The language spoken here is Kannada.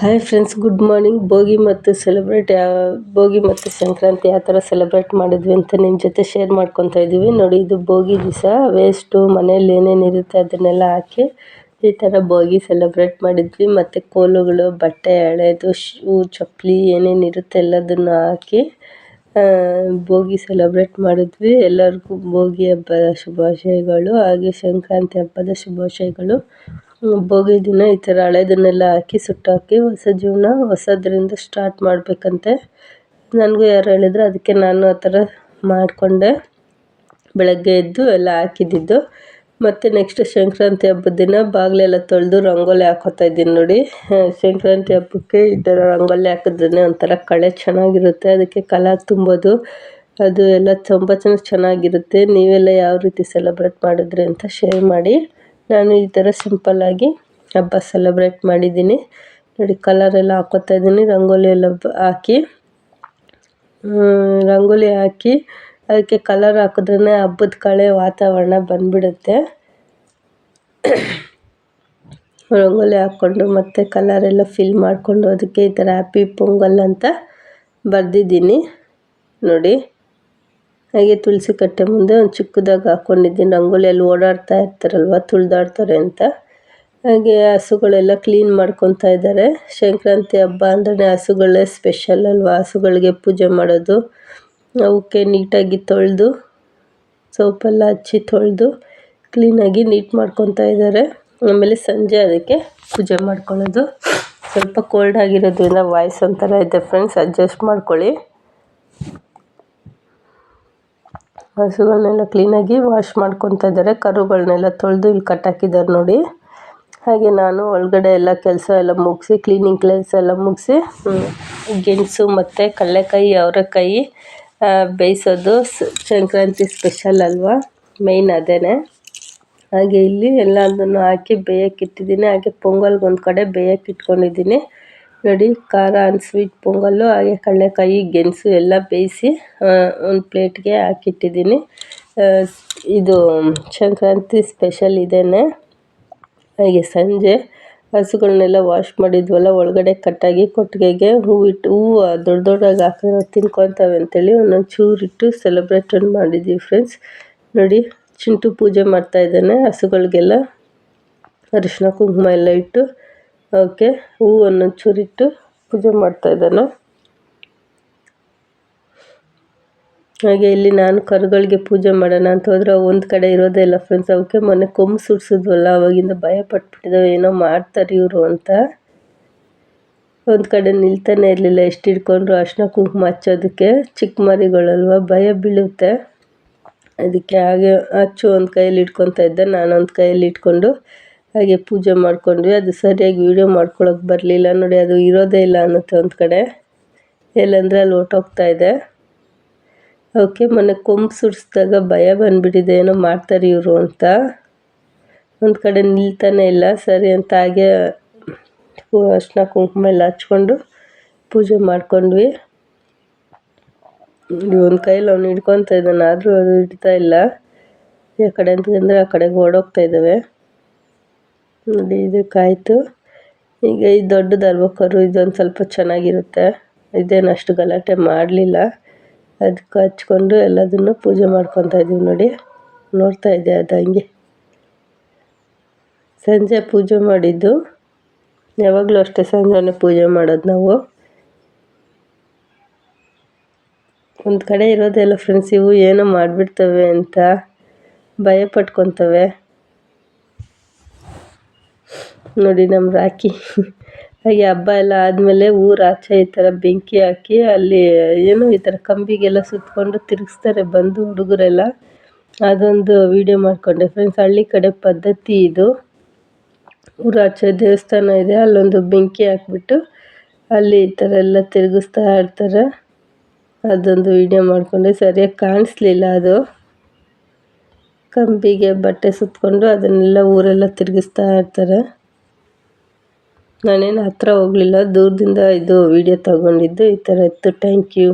Hi friends good morning Bhogi ಮತ್ತು ಸೆಲೆಬ್ರೇಟ್ ಯಾವ ಭೋಗಿ ಮತ್ತು ಸಂಕ್ರಾಂತಿ ಯಾವ ಥರ ಸೆಲೆಬ್ರೇಟ್ ಮಾಡಿದ್ವಿ ಅಂತ ನಿಮ್ಮ ಜೊತೆ ಶೇರ್ ಮಾಡ್ಕೊತಾ ಇದ್ದೀವಿ. ನೋಡಿ, ಇದು ಭೋಗಿ ದಿವಸ. ವೇಸ್ಟು ಮನೇಲಿ ಏನೇನು ಇರುತ್ತೆ ಅದನ್ನೆಲ್ಲ ಹಾಕಿ ಈ ಥರ ಭೋಗಿ ಸೆಲೆಬ್ರೇಟ್ ಮಾಡಿದ್ವಿ. ಮತ್ತು ಕೋಲುಗಳು, ಬಟ್ಟೆ ಹಳೆದು ಶೂ ಚಪ್ಪಲಿ ಏನೇನು ಇರುತ್ತೆ ಎಲ್ಲದನ್ನು ಹಾಕಿ ಭೋಗಿ ಸೆಲೆಬ್ರೇಟ್ ಮಾಡಿದ್ವಿ. ಎಲ್ಲರಿಗೂ ಭೋಗಿ ಹಬ್ಬದ ಶುಭಾಶಯಗಳು, ಹಾಗೆ ಸಂಕ್ರಾಂತಿ ಹಬ್ಬದ ಶುಭಾಶಯಗಳು. ಭೋಗಿ ದಿನ ಈ ಥರ ಹಳೆದನ್ನೆಲ್ಲ ಹಾಕಿ ಸುಟ್ಟಾಕಿ ಹೊಸ ಜೀವನ ಹೊಸದರಿಂದ ಸ್ಟಾರ್ಟ್ ಮಾಡಬೇಕಂತೆ. ನನಗೂ ಯಾರು ಹೇಳಿದ್ರು ಅದಕ್ಕೆ ನಾನು ಆ ಥರ ಮಾಡಿಕೊಂಡೆ. ಬೆಳಗ್ಗೆ ಎದ್ದು ಎಲ್ಲ ಹಾಕಿದ್ದಿದ್ದು. ಮತ್ತು ನೆಕ್ಸ್ಟ್ ಸಂಕ್ರಾಂತಿ ಹಬ್ಬದ ದಿನ ಬಾಗಿಲೆಲ್ಲ ತೊಳೆದು ರಂಗೋಲಿ ಹಾಕೋತಾ ಇದ್ದೀನಿ ನೋಡಿ. ಸಂಕ್ರಾಂತಿ ಹಬ್ಬಕ್ಕೆ ಈ ಥರ ರಂಗೋಲಿ ಹಾಕಿದ್ರೆ ಒಂಥರ ಕಳೆ ಚೆನ್ನಾಗಿರುತ್ತೆ, ಅದಕ್ಕೆ ಕಲರ್ ತುಂಬೋದು. ಅದು ಎಲ್ಲ ತುಂಬ ಚೆನ್ನಾಗಿ ಚೆನ್ನಾಗಿರುತ್ತೆ. ನೀವೆಲ್ಲ ಯಾವ ರೀತಿ ಸೆಲೆಬ್ರೇಟ್ ಮಾಡಿದ್ರಿ ಅಂತ ಶೇರ್ ಮಾಡಿ. ನಾನು ಈ ಥರ ಸಿಂಪಲ್ಲಾಗಿ ಹಬ್ಬ ಸೆಲೆಬ್ರೇಟ್ ಮಾಡಿದ್ದೀನಿ. ನೋಡಿ ಕಲರೆಲ್ಲ ಹಾಕೋತಾ ಇದ್ದೀನಿ. ರಂಗೋಲಿ ಎಲ್ಲ ಹಾಕಿ ರಂಗೋಲಿ ಹಾಕಿ ಅದಕ್ಕೆ ಕಲರ್ ಹಾಕಿದ್ರೇ ಹಬ್ಬದ ಕಳೆ ವಾತಾವರಣ ಬಂದ್ಬಿಡುತ್ತೆ. ರಂಗೋಲಿ ಹಾಕ್ಕೊಂಡು ಮತ್ತು ಕಲರೆಲ್ಲ ಫಿಲ್ ಮಾಡಿಕೊಂಡು ಅದಕ್ಕೆ ಈ ಥರ ಹ್ಯಾಪಿ ಪೊಂಗಲ್ ಅಂತ ಬರೆದಿದ್ದೀನಿ. ನೋಡಿ. ಹಾಗೆ ತುಳಸಿ ಕಟ್ಟೆ ಮುಂದೆ ಒಂದು ಚಿಕ್ಕದಾಗಿ ಹಾಕೊಂಡಿದ್ದೀನಿ. ರಂಗೋಲಿಯಲ್ಲಿ ಓಡಾಡ್ತಾ ಇರ್ತಾರಲ್ವ, ತುಳಿದಾಡ್ತಾರೆ ಅಂತ. ಹಾಗೆ ಹಸುಗಳೆಲ್ಲ ಕ್ಲೀನ್ ಮಾಡ್ಕೊತಾ ಇದ್ದಾರೆ. ಸಂಕ್ರಾಂತಿ ಹಬ್ಬ ಅಂದ್ರೆ ಹಸುಗಳೇ ಸ್ಪೆಷಲ್ ಅಲ್ವಾ? ಹಸುಗಳಿಗೆ ಪೂಜೆ ಮಾಡೋದು, ಅವಕ್ಕೆ ನೀಟಾಗಿ ತೊಳೆದು, ಸೋಪೆಲ್ಲ ಹಚ್ಚಿ ತೊಳೆದು ಕ್ಲೀನಾಗಿ ನೀಟ್ ಮಾಡ್ಕೊತಾ ಇದ್ದಾರೆ. ಆಮೇಲೆ ಸಂಜೆ ಅದಕ್ಕೆ ಪೂಜೆ ಮಾಡ್ಕೊಳ್ಳೋದು. ಸ್ವಲ್ಪ ಕೋಲ್ಡ್ ಆಗಿರೋದ್ರಿಂದ ವಾಯ್ಸ್ ಒಂಥರ ಇದೆ ಫ್ರೆಂಡ್ಸ್ ಅಡ್ಜಸ್ಟ್ ಮಾಡ್ಕೊಳ್ಳಿ. ಹಸುಗಳನ್ನೆಲ್ಲ ಕ್ಲೀನಾಗಿ ವಾಶ್ ಮಾಡ್ಕೊತಾ ಇದ್ದಾರೆ. ಕರುಗಳನ್ನೆಲ್ಲ ತೊಳೆದು ಇಲ್ಲಿ ಕಟ್ಟಾಕಿದ್ದಾರೆ ನೋಡಿ. ಹಾಗೆ ನಾನು ಒಳಗಡೆ ಎಲ್ಲ ಕೆಲಸ ಎಲ್ಲ ಮುಗಿಸಿ ಕ್ಲೀನಿಂಗ್ ಕೆಲಸ ಎಲ್ಲ ಮುಗಿಸಿ ಗೆಣಸು ಮತ್ತು ಕಡಲೆಕಾಯಿ, ಅವರೆಕಾಯಿ ಬೇಯಿಸೋದು. ಸಂಕ್ರಾಂತಿ ಸ್ಪೆಷಲ್ ಅಲ್ವಾ? ಮೇಯ್ನ್ ಅದೇ ಹಾಗೆ ಇಲ್ಲಿ ಎಲ್ಲದನ್ನು ಹಾಕಿ ಬೇಯಕ್ಕೆ ಇಟ್ಟಿದ್ದೀನಿ. ಹಾಗೆ ಪೊಂಗಲ್ಗೆ ಒಂದು ಕಡೆ ಬೇಯಕ್ಕೆ ಇಟ್ಕೊಂಡಿದ್ದೀನಿ. ನೋಡಿ ಖಾರ ಆ್ಯಂಡ್ ಸ್ವೀಟ್ ಪೊಂಗಲ್ಲು, ಹಾಗೆ ಕಡಲೆಕಾಯಿ, ಗೆಣಸು ಎಲ್ಲ ಬೇಯಿಸಿ ಒಂದು ಪ್ಲೇಟ್ಗೆ ಹಾಕಿಟ್ಟಿದ್ದೀನಿ. ಇದು ಸಂಕ್ರಾಂತಿ ಸ್ಪೆಷಲ್ ಇದೇನೆ. ಹಾಗೆ ಸಂಜೆ ಹಸುಗಳನ್ನೆಲ್ಲ ವಾಶ್ ಮಾಡಿದ್ವಲ್ಲ, ಒಳಗಡೆ ಕಟ್ಟಾಗಿ ಕೊಟ್ಟಿಗೆಗೆ ಹೂವಿಟ್ಟು ಹೂವು ದೊಡ್ಡ ದೊಡ್ಡಾಗಿ ಹಾಕಿದ್ರೆ ತಿನ್ಕೊತಾವೆ ಅಂತೇಳಿ ಒಂದೊಂದು ಚೂರಿಟ್ಟು ಸೆಲೆಬ್ರೇಟನ್ ಮಾಡಿದ್ದೀವಿ ಫ್ರೆಂಡ್ಸ್ ನೋಡಿ, ಚಿಂಟು ಪೂಜೆ ಮಾಡ್ತಾ ಇದ್ದಾನೆ, ಹಸುಗಳಿಗೆಲ್ಲ ಅರಿಶಿನ ಕುಂಕುಮ ಎಲ್ಲ ಇಟ್ಟು. ಓಕೆ, ಹೂವನ್ನು ಚುರಿಟ್ಟು ಪೂಜೆ ಮಾಡ್ತಾ ಇದ್ದಾನೆ. ಹಾಗೆ ಇಲ್ಲಿ ನಾನು ಕರುಗಳಿಗೆ ಪೂಜೆ ಮಾಡೋಣ ಅಂತ ಹೋದ್ರೆ ಒಂದು ಕಡೆ ಇರೋದೇ ಇಲ್ಲ ಫ್ರೆಂಡ್ಸ್ ಅವಕ್ಕೆ ಮೊನ್ನೆ ಕೊಂಬು ಸುಡ್ಸಿದ್ವಲ್ಲ, ಅವಾಗಿಂದ ಭಯ ಪಟ್ಬಿಟ್ಟಿದ್ದಾವೆ ಏನೋ ಮಾಡ್ತಾರೆ ಇವರು ಅಂತ. ಒಂದು ಕಡೆ ನಿಲ್ತಾನೆ ಇರಲಿಲ್ಲ, ಎಷ್ಟು ಹಿಡ್ಕೊಂಡ್ರು ಅರ್ಶಿನ ಕುಂಕುಮ ಹಚ್ಚೋದಕ್ಕೆ. ಚಿಕ್ಕ ಮರಿಗಳಲ್ವ, ಭಯ ಬೀಳುತ್ತೆ. ಅದಕ್ಕೆ ಹಾಗೆ ಅಚ್ಚು ಒಂದು ಕೈಯಲ್ಲಿ ಇಟ್ಕೊತಾ ಇದ್ದೆ, ನಾನೊಂದು ಕೈಯಲ್ಲಿ ಇಟ್ಕೊಂಡು ಹಾಗೆ ಪೂಜೆ ಮಾಡ್ಕೊಂಡ್ವಿ. ಅದು ಸರಿಯಾಗಿ ವೀಡಿಯೋ ಮಾಡ್ಕೊಳ್ಳೋಕೆ ಬರಲಿಲ್ಲ. ನೋಡಿ, ಅದು ಇರೋದೇ ಇಲ್ಲ ಅನ್ನತ್ತೆ ಒಂದು ಕಡೆ. ಎಲ್ಲಂದರೆ ಅಲ್ಲಿ ಹೊರ್ಟೋಗ್ತಾ ಇದೆ. ಓಕೆ ಮೊನ್ನೆ ಕೊಂಬು ಸುಡಿಸ್ದಾಗ ಭಯ ಬಂದುಬಿಟ್ಟಿದೆ. ಏನೋ ಮಾಡ್ತಾರೆ ಇವರು ಅಂತ. ಒಂದು ಕಡೆ ನಿಲ್ತಾನೆ ಇಲ್ಲ. ಸರಿ ಅಂತ ಹಾಗೆ ಅರ್ಶಿನ ಕುಂಕುಮ ಎಲ್ಲ ಹಚ್ಕೊಂಡು ಪೂಜೆ ಮಾಡ್ಕೊಂಡ್ವಿ. ಒಂದು ಕೈಯಲ್ಲಿ ಅವನು ಹಿಡ್ಕೊತಾ ಇದ್ದಾನೆ. ಆದರೂ ಅದು ಹಿಡ್ತಾ ಇಲ್ಲ. ಈ ಕಡೆ ಅಂತಂದರೆ ಆ ಕಡೆಗೆ ಓಡೋಗ್ತಾ ಇದ್ದಾವೆ. ನೋಡಿ ಇದಕ್ಕಾಯಿತು ಈಗ ಈ ದೊಡ್ಡದಲ್ವ ಕರು ಇದೊಂದು ಸ್ವಲ್ಪ ಚೆನ್ನಾಗಿರುತ್ತೆ. ಇದೇನು ಅಷ್ಟು ಗಲಾಟೆ ಮಾಡಲಿಲ್ಲ. ಅದಕ್ಕೆ ಹಚ್ಕೊಂಡು ಎಲ್ಲದನ್ನು ಪೂಜೆ ಮಾಡ್ಕೊತಾ ಇದ್ದೀವಿ ನೋಡಿ. ನೋಡ್ತಾ ಇದ್ದೆ ಅದು ಸಂಜೆ ಪೂಜೆ ಮಾಡಿದ್ದು. ಯಾವಾಗಲೂ ಅಷ್ಟೇ ಸಂಜೆನೇ ಪೂಜೆ ಮಾಡೋದು ನಾವು. ಒಂದು ಕಡೆ ಇರೋದೆಲ್ಲ ಫ್ರೆಂಡ್ಸ್ ಇವು ಏನೋ ಮಾಡಿಬಿಡ್ತವೆ ಅಂತ ಭಯ ಪಟ್ಕೊತವೆ ನೋಡಿ ನಮ್ಮ ರಾಕಿ ಹಾಗೆ ಹಬ್ಬ ಎಲ್ಲ ಆದಮೇಲೆ ಊರು ಆಚೆ ಈ ಥರ ಬೆಂಕಿ ಹಾಕಿ ಅಲ್ಲಿ ಏನು ಈ ಥರ ಕಂಬಿಗೆಲ್ಲ ಸುತ್ತಕೊಂಡು ತಿರುಗಿಸ್ತಾರೆ ಬಂದು ಹುಡುಗರೆಲ್ಲ. ಅದೊಂದು ವಿಡಿಯೋ ಮಾಡಿಕೊಂಡೆ ಫ್ರೆಂಡ್ಸ್ ಹಳ್ಳಿ ಕಡೆ ಪದ್ಧತಿ ಇದು. ಊರಾಚೆ ದೇವಸ್ಥಾನ ಇದೆ, ಅಲ್ಲೊಂದು ಬೆಂಕಿ ಹಾಕ್ಬಿಟ್ಟು ಅಲ್ಲಿ ಈ ಥರ ಎಲ್ಲ ತಿರುಗಿಸ್ತಾ ಇರ್ತಾರೆ. ಅದೊಂದು ವಿಡಿಯೋ ಮಾಡಿಕೊಂಡೆ. ಸರಿಯಾಗಿ ಕಾಣಿಸ್ಲಿಲ್ಲ ಅದು. ಕಂಬಿಗೆ ಬಟ್ಟೆ ಸುತ್ತಕೊಂಡು ಅದನ್ನೆಲ್ಲ ಊರೆಲ್ಲ ತಿರುಗಿಸ್ತಾ ಇರ್ತಾರೆ. ನಾನೇನು ಹತ್ತಿರ ಹೋಗ್ಲಿಲ್ಲ ದೂರದಿಂದ ಇದು ವೀಡಿಯೋ ತಗೊಂಡಿದ್ದು ಈ ಥರ ಇತ್ತು. Thank you